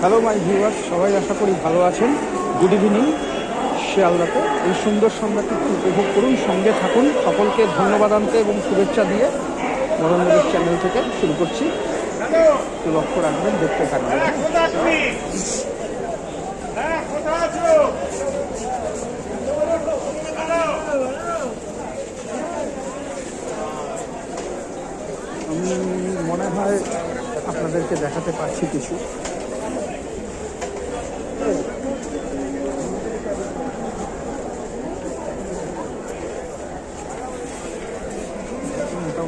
Hello my viewers সবাই আশা করি ভালো আছেন। গুড ইভিনিং শিয়ালদাতে। এই সুন্দর সন্ধ্যাটি উপভোগ করুন, সঙ্গে থাকুন। সকলকে ধন্যবাদ আনতে এবং শুভেচ্ছা দিয়ে নরেন্দ্রের চ্যানেল থেকে শুরু করছি। একটু লক্ষ্য রাখবেন, দেখতে থাকবেন। আমি মনে হয় আপনাদেরকে দেখাতে পারছি কিছু।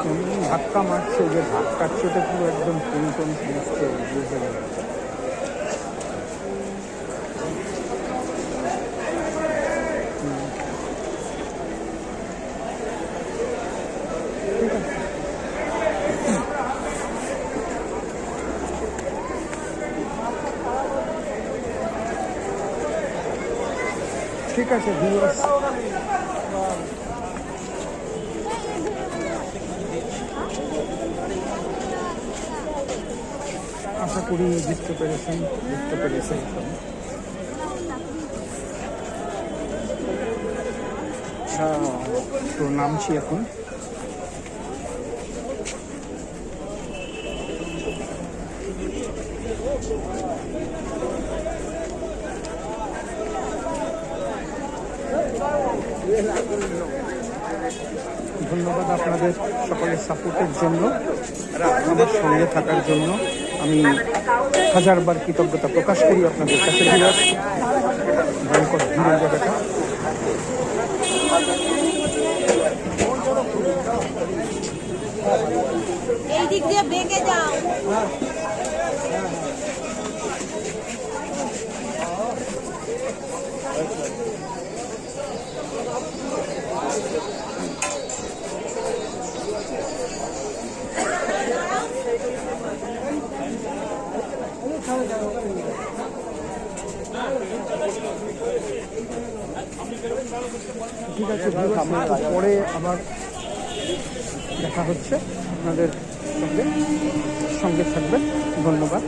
এমন ধাক্কা মারছে, যে ধাক্কার চোটে পুরো একদম পুরোটন সমস্ত হয়ে গেল। ঠিক আছে, ভিউয়ার্স আশা করি বুঝতে পেরেছেন বুঝতে পেরেছেন। আচ্ছা তো নামছি এখন? ধন্যবাদ আপনাদের সকলের সাপোর্টের জন্য আমার সঙ্গে থাকার জন্য। আমি হাজারবার কৃতজ্ঞতা প্রকাশ করি আপনাদের কাছে এই দিক দিয়ে বেঁকে যাও। ঠিক আছে পরে আবার দেখা হচ্ছে। আপনাদের সঙ্গে সঙ্গে থাকবেন। ধন্যবাদ।